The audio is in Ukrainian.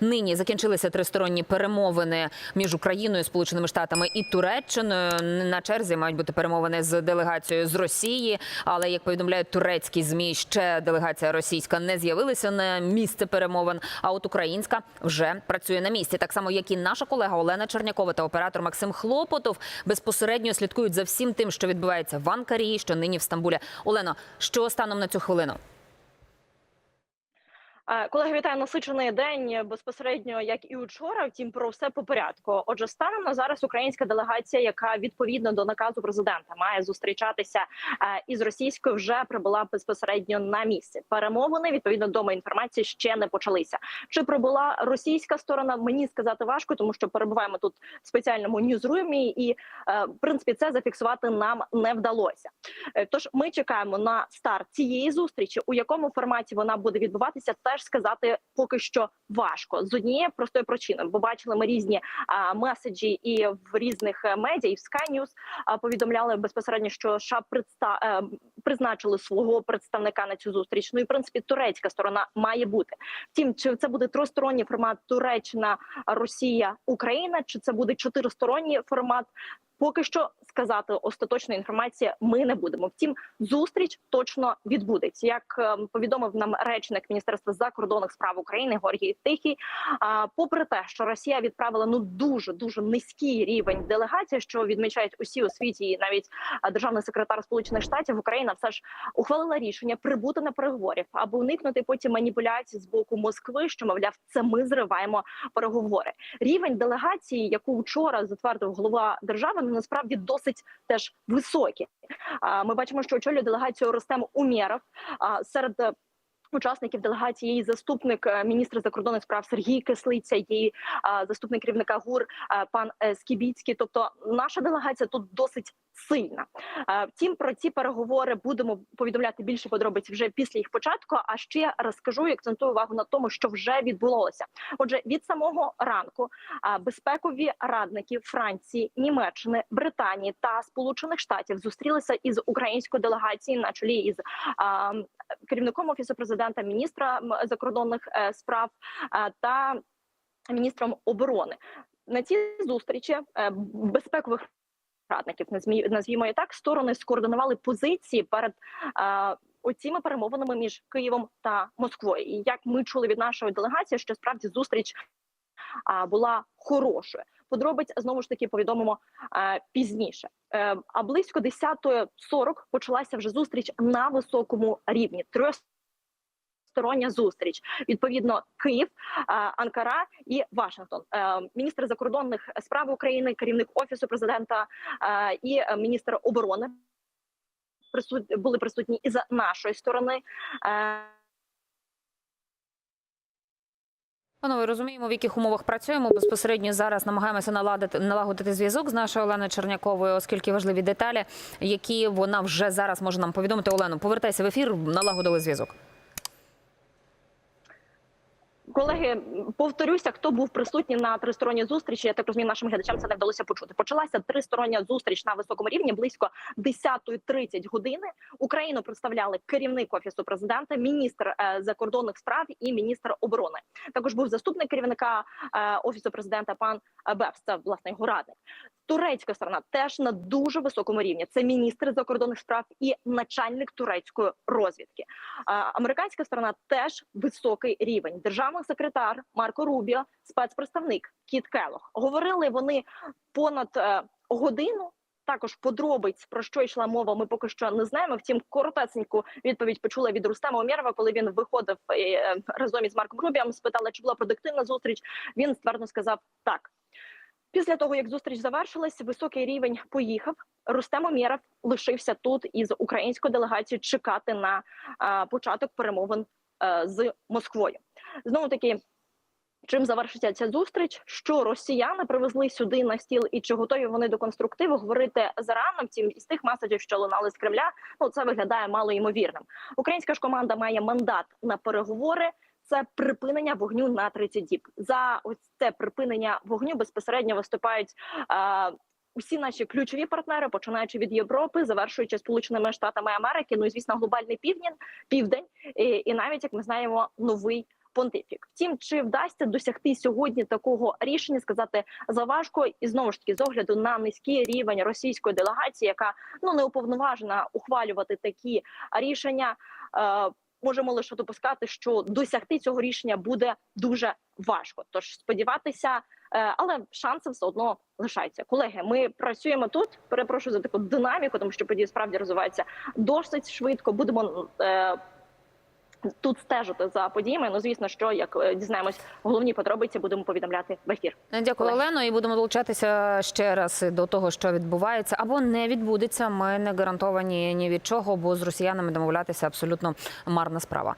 Нині закінчилися тристоронні перемовини між Україною, Сполученими Штатами і Туреччиною. На черзі мають бути перемовини з делегацією з Росії. Але як повідомляють турецькі змі, ще делегація російська не з'явилася на місце перемовин. А от українська вже працює на місці. Так само, як і наша колега Олена Чернякова та оператор Максим Хлопотов безпосередньо слідкують за всім тим, що відбувається в Анкарі, що нині в Стамбулі. Олено, що станом на цю хвилину? Е, Колеги, вітаю насичений день безпосередньо, як і учора. Втім, про все по порядку. Отже, станом на зараз українська делегація, яка відповідно до наказу президента має зустрічатися е, із російською, вже прибула безпосередньо на місце. Перемовини відповідно до моєї інформації ще не почалися. Чи прибула російська сторона? Мені сказати важко, тому що перебуваємо тут в спеціальному ньюзрумі, і е, в принципі це зафіксувати нам не вдалося. Е, Тож ми чекаємо на старт цієї зустрічі, у якому форматі вона буде відбуватися, теж сказати поки що важко з однієї простої причини, бо бачили ми різні а, меседжі і в різних е, медіа, і в Sky News а, повідомляли безпосередньо, що США предста... е, призначили свого представника на цю зустріч. Ну і в принципі турецька сторона має бути. Втім, чи це буде тристоронній формат Туреччина, Росія, Україна, чи це буде чотиристоронній формат? Поки що сказати остаточної інформації ми не будемо. Втім, зустріч точно відбудеться. Як е, повідомив нам речник Міністерства закордонних справ України Горгій Тихий. Попри те, що Росія відправила ну дуже дуже низький рівень делегації, що відмічають усі у світі, і навіть державний секретар Сполучених Штатів Україна все ж ухвалила рішення прибути на переговорів, аби уникнути потім маніпуляцій з боку Москви, що мовляв, це ми зриваємо переговори. Рівень делегації, яку вчора затвердив голова держави, насправді досить теж високі. Ми бачимо, що очолює делегацію Ростем Умєров. Серед е, Учасників делегації її заступник е, міністра закордонних справ Сергій Кислиця, її заступник керівника ГУР пан е, Скібіцький. Тобто наша делегація тут досить сильна. Втім, про ці переговори будемо повідомляти більше подробиць вже після їх початку. А ще розкажу і акцентую увагу на тому, що вже відбулося. Отже, від самого ранку безпекові радники Франції, Німеччини, Британії та Сполучених Штатів зустрілися із українською делегацією на чолі із а, керівником офісу президента, міністра закордонних е, справ е, та міністром оборони. На цій зустрічі е, безпекових радників назвімо і так сторони скоординували позиції перед оціми перемовинами між Києвом та Москвою. І як ми чули від нашої делегації, що справді зустріч була хорошою. Подробиць знову ж таки повідомимо е, пізніше. Е, а близько 10.40 почалася вже зустріч на високому рівні. Трьохстороння зустріч. Відповідно, Київ, е, Анкара і Вашингтон. Міністр закордонних справ України, керівник офісу президента і міністр оборони присут... були присутні і з нашої сторони. Е, Панове, розуміємо, в яких умовах працюємо. Безпосередньо зараз намагаємося наладити налагодити зв'язок з нашою Оленою Черняковою, оскільки важливі деталі, які вона вже зараз може нам повідомити. Олено, повертайся в ефір. Налагодили зв'язок. Колеги, повторюся, хто був присутній на тристоронній зустрічі. Я так розумію, нашим глядачам це не вдалося почути. Почалася тристороння зустріч на високому рівні близько 10.30 години. Україну представляли керівник офісу президента, міністр е, закордонних справ і міністр оборони. Також був заступник керівника е, офісу президента пан Бевс, це власне його радник. Турецька сторона теж на дуже високому рівні. Це міністр закордонних справ і начальник турецької розвідки. Американська сторона теж високий рівень. Державний секретар Марко Рубіо, спецпредставник Кіт Келох. Говорили вони понад е, годину. Також подробиць про що йшла мова. Ми поки що не знаємо. Втім, коротесеньку відповідь почула від Рустема Омєрова, коли він виходив е, разом із Марком Рубіом. Спитали, чи була продуктивна зустріч. Він ствердно сказав так. Після того, як зустріч завершилась, високий рівень поїхав. Рустем Омєров лишився тут із українською делегацією чекати на початок перемовин а, з Москвою. Знову таки. Чим завершиться ця зустріч? Що росіяни привезли сюди на стіл, і чи готові вони до конструктиву говорити зарано? Втім, із тих меседжів, що лунали з Кремля, ну це виглядає мало ймовірним. Українська ж команда має мандат на переговори. Це припинення вогню на 30 діб. За ось це припинення вогню безпосередньо виступають. Е, Усі наші ключові партнери, починаючи від Європи, завершуючи Сполученими Штатами Америки, ну і звісно, глобальний південь, південь, і, і навіть як ми знаємо, новий понтифік. Втім, чи вдасться досягти сьогодні такого рішення, сказати заважко, і знову ж таки з огляду на низький рівень російської делегації, яка ну не уповноважена ухвалювати такі рішення. Е, можемо лише допускати, що досягти цього рішення буде дуже важко. Тож сподіватися, е, але шанси все одно лишаються. Колеги, ми працюємо тут. Перепрошую за таку динаміку, тому що події справді розвиваються досить швидко. Будемо е, тут стежити за подіями. Ну звісно, що як е, дізнаємось головні подробиці, будемо повідомляти в ефір. Дякую. Олено. І будемо долучатися ще раз до того, що відбувається або не відбудеться. Ми не гарантовані ні від чого, бо з росіянами домовлятися абсолютно марна справа.